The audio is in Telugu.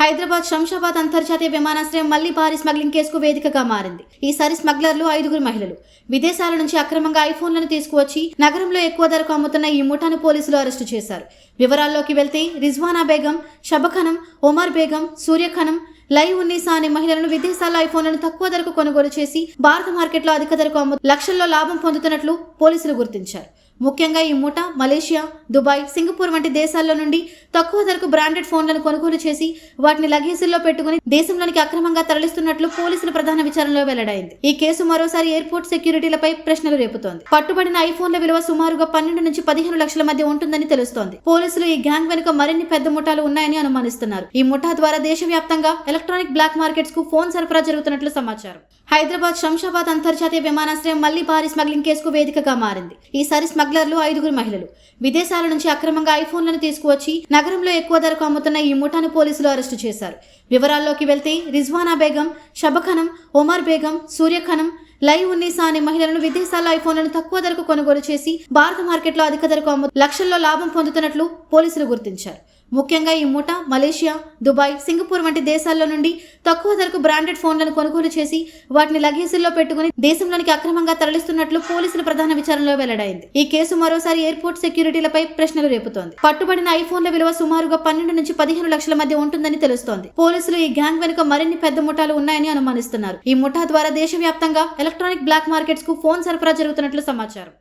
హైదరాబాద్ శంషాబాద్ అంతర్జాతీయ విమానాశ్రయం మళ్ళీ భారీ స్మగ్లింగ్ కేసుకు వేదికగా మారింది. ఈసారి స్మగ్లర్లు ఐదుగురు మహిళలు. విదేశాల నుంచి అక్రమంగా ఐఫోన్లను తీసుకువచ్చి నగరంలో ఎక్కువ ధరకు అమ్ముతున్న ఈ ముఠాను పోలీసులు అరెస్టు చేశారు. వివరాల్లోకి వెళ్తే రిజ్వానా బేగం షబఖనం ఒమర్ బేగం సూర్యఖనం లై ఉన్నీసా అనే మహిళలను విదేశాల్లో ఐఫోన్లను తక్కువ ధరకు కొనుగోలు చేసి భారత మార్కెట్లో అధిక ధరకు అమ్ము లక్షల్లో లాభం పొందుతున్నట్లు పోలీసులు గుర్తించారు. ముఖ్యంగా ఈ ముఠా మలేషియా దుబాయ్ సింగపూర్ వంటి దేశాల్లో నుండి తక్కువ ధరకు బ్రాండెడ్ ఫోన్లను కొనుగోలు చేసి వాటిని లగేజీల్లో పెట్టుకుని దేశంలోనికి అక్రమంగా తరలిస్తున్నట్లు పోలీసుల ప్రధాన విచారణలో వెల్లడైంది. ఈ కేసు మరోసారి ఎయిర్పోర్ట్ సెక్యూరిటీలపై ప్రశ్నలు రేపుతోంది. పట్టుబడిన ఐఫోన్ల విలువ సుమారుగా పన్నెండు నుంచి పదిహేను లక్షల మధ్య ఉంటుందని తెలుస్తోంది. పోలీసులు ఈ గ్యాంగ్ వెనుక మరిన్ని పెద్ద ముఠాలు ఉన్నాయని అనుమానిస్తున్నారు. ఈ ముఠా ద్వారా దేశవ్యాప్తంగా ఎలక్ట్రానిక్ బ్లాక్ మార్కెట్స్కు ఫోన్ సరఫరా జరుగుతున్నట్లు సమాచారం. హైదరాబాద్ శంషాబాద్ అంతర్జాతీయ విమానాశ్రయం మళ్ళీ భారీ స్మగ్లింగ్ కేసుకు వేదికగా మారింది. ఈసారి స్మగ్లర్లు ఐదుగురు మహిళలు. విదేశాల నుంచి అక్రమంగా ఐఫోన్లను తీసుకువచ్చి నగరంలో ఎక్కువ ధరకు అమ్ముతున్న ఈ ముఠాను పోలీసులు అరెస్టు చేశారు. వివరాల్లోకి వెళ్తే రిజ్వానా బేగం షబఖనం ఒమర్ బేగం సూర్యఖనం లై ఉన్నీసా అనే మహిళలను విదేశాల్లో ఐఫోన్లను తక్కువ ధరకు కొనుగోలు చేసి భారత మార్కెట్లో అధిక ధరకు అమ్ము లక్షల్లో లాభం పొందుతున్నట్లు పోలీసులు గుర్తించారు. ముఖ్యంగా ఈ ముఠా మలేషియా దుబాయ్ సింగపూర్ వంటి దేశాల్లో నుండి తక్కువ ధరకు బ్రాండెడ్ ఫోన్లను కొనుగోలు చేసి వాటిని లగేజీల్లో పెట్టుకుని దేశంలోనికి అక్రమంగా తరలిస్తున్నట్లు పోలీసుల ప్రధాన విచారణలో వెల్లడైంది. ఈ కేసు మరోసారి ఎయిర్పోర్ట్ సెక్యూరిటీలపై ప్రశ్నలు రేపుతోంది. పట్టుబడిన ఐఫోన్ల విలువ సుమారుగా పన్నెండు నుంచి పదిహేను లక్షల మధ్య ఉంటుందని తెలుస్తోంది. పోలీసులు ఈ గ్యాంగ్ వెనుక మరిన్ని పెద్ద ముఠాలు ఉన్నాయని అనుమానిస్తున్నారు. ఈ ముఠా ద్వారా దేశవ్యాప్తంగా ఎలక్ట్రానిక్ బ్లాక్ మార్కెట్స్కు ఫోన్ సరఫరా జరుగుతున్నట్లు సమాచారం.